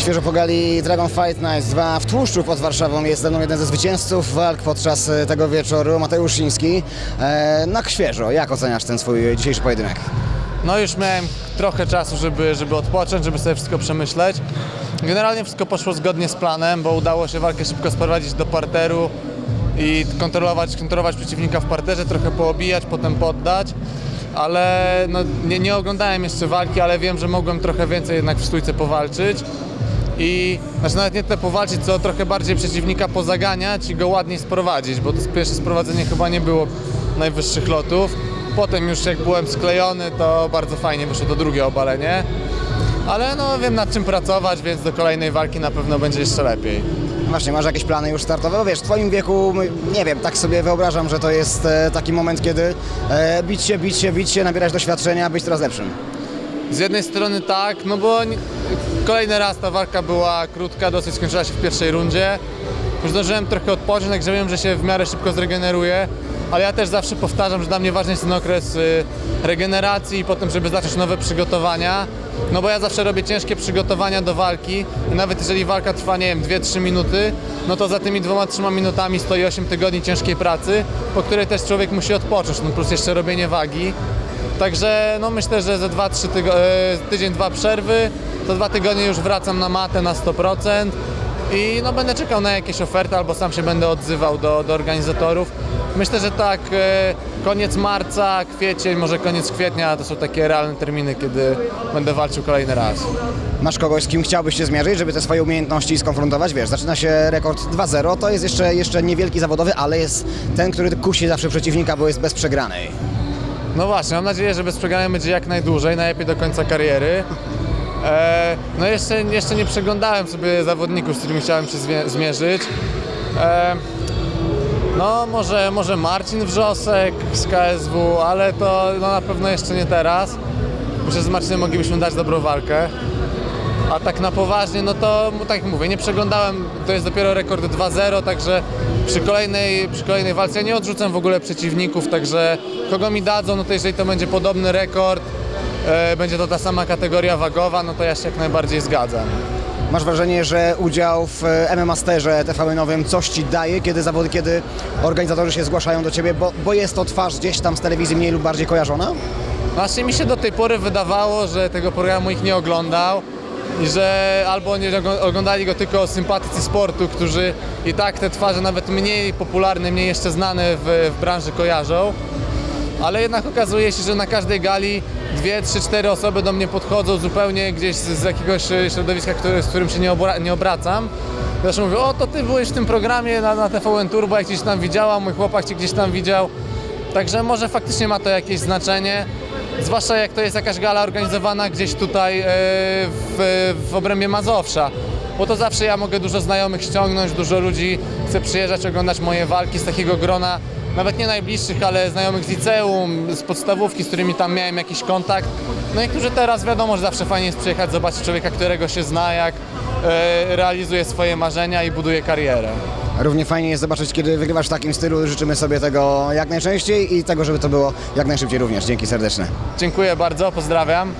Świeżo po gali Dragon Fight Nights 2 w Tłuszczu pod Warszawą jest ze mną jeden ze zwycięzców walk podczas e, tego wieczoru, Mateusz Szyński. E, na świeżo, jak oceniasz ten swój dzisiejszy pojedynek? No już miałem trochę czasu, żeby, żeby odpocząć, żeby sobie wszystko przemyśleć. Generalnie wszystko poszło zgodnie z planem, bo udało się walkę szybko sprowadzić do parteru i kontrolować, kontrolować przeciwnika w parterze, trochę poobijać, potem poddać. Ale no, nie, nie oglądałem jeszcze walki, ale wiem, że mogłem trochę więcej jednak w stójce powalczyć. I znaczy nawet nie tyle powalczyć, co trochę bardziej przeciwnika pozaganiać i go ładniej sprowadzić, bo to pierwsze sprowadzenie chyba nie było najwyższych lotów. Potem już jak byłem sklejony, to bardzo fajnie wyszło to drugie obalenie. Ale no wiem nad czym pracować, więc do kolejnej walki na pewno będzie jeszcze lepiej. Właśnie, masz jakieś plany już startowe? Bo wiesz, w twoim wieku, nie wiem, tak sobie wyobrażam, że to jest e, taki moment, kiedy e, bić się, bić się, bić się, nabierać doświadczenia, być coraz lepszym. Z jednej strony tak, no bo kolejny raz ta walka była krótka, dosyć skończyła się w pierwszej rundzie. Już zdążyłem trochę odpocząć, także wiem, że się w miarę szybko zregeneruję, ale ja też zawsze powtarzam, że dla mnie ważny jest ten okres y, regeneracji i potem, żeby zacząć nowe przygotowania. No bo ja zawsze robię ciężkie przygotowania do walki nawet jeżeli walka trwa, nie wiem, 2-3 minuty, no to za tymi dwoma, trzema minutami stoi 8 tygodni ciężkiej pracy, po której też człowiek musi odpocząć, no plus jeszcze robienie wagi. Także no myślę, że za 2-3 tygo- e, tydzień, dwa przerwy, to dwa tygodnie już wracam na matę na 100% i no będę czekał na jakieś oferty albo sam się będę odzywał do, do organizatorów. Myślę, że tak e, koniec marca, kwiecień, może koniec kwietnia to są takie realne terminy, kiedy będę walczył kolejny raz. Masz kogoś, z kim chciałbyś się zmierzyć, żeby te swoje umiejętności skonfrontować? Wiesz, zaczyna się rekord 2-0, to jest jeszcze, jeszcze niewielki zawodowy, ale jest ten, który kusi zawsze przeciwnika, bo jest bez przegranej. No właśnie, mam nadzieję, że bez będzie jak najdłużej, najlepiej do końca kariery. E, no jeszcze, jeszcze nie przeglądałem sobie zawodników, z którymi chciałem się zmierzyć. E, no może, może Marcin Wrzosek z KSW, ale to no, na pewno jeszcze nie teraz. Że z Marcinem moglibyśmy dać dobrą walkę. A tak na poważnie, no to tak jak mówię, nie przeglądałem, to jest dopiero rekord 2-0, także przy kolejnej, przy kolejnej walce ja nie odrzucam w ogóle przeciwników, także kogo mi dadzą, no to jeżeli to będzie podobny rekord, e, będzie to ta sama kategoria wagowa, no to ja się jak najbardziej zgadzam. Masz wrażenie, że udział w e, MMA-sterze TVN-owym coś ci daje, kiedy zawody, kiedy organizatorzy się zgłaszają do ciebie, bo, bo jest to twarz gdzieś tam z telewizji mniej lub bardziej kojarzona? Właśnie mi się do tej pory wydawało, że tego programu ich nie oglądał i że albo nie oglądali go tylko sympatycy sportu, którzy i tak te twarze nawet mniej popularne, mniej jeszcze znane w, w branży kojarzą. Ale jednak okazuje się, że na każdej gali dwie, trzy, cztery osoby do mnie podchodzą zupełnie gdzieś z, z jakiegoś e, środowiska, który, z którym się nie, obra- nie obracam. Zresztą mówią, o to ty byłeś w tym programie na, na TVN Turbo, jak gdzieś tam widziałam, mój chłopak cię gdzieś tam widział. Także może faktycznie ma to jakieś znaczenie. Zwłaszcza jak to jest jakaś gala organizowana gdzieś tutaj e, w, w obrębie Mazowsza. Bo to zawsze ja mogę dużo znajomych ściągnąć, dużo ludzi chce przyjeżdżać, oglądać moje walki z takiego grona, nawet nie najbliższych, ale znajomych z liceum, z podstawówki, z którymi tam miałem jakiś kontakt. No i którzy teraz wiadomo, że zawsze fajnie jest przyjechać, zobaczyć człowieka, którego się zna, jak e, realizuje swoje marzenia i buduje karierę. Równie fajnie jest zobaczyć, kiedy wygrywasz w takim stylu. Życzymy sobie tego jak najczęściej i tego, żeby to było jak najszybciej również. Dzięki serdeczne. Dziękuję bardzo, pozdrawiam.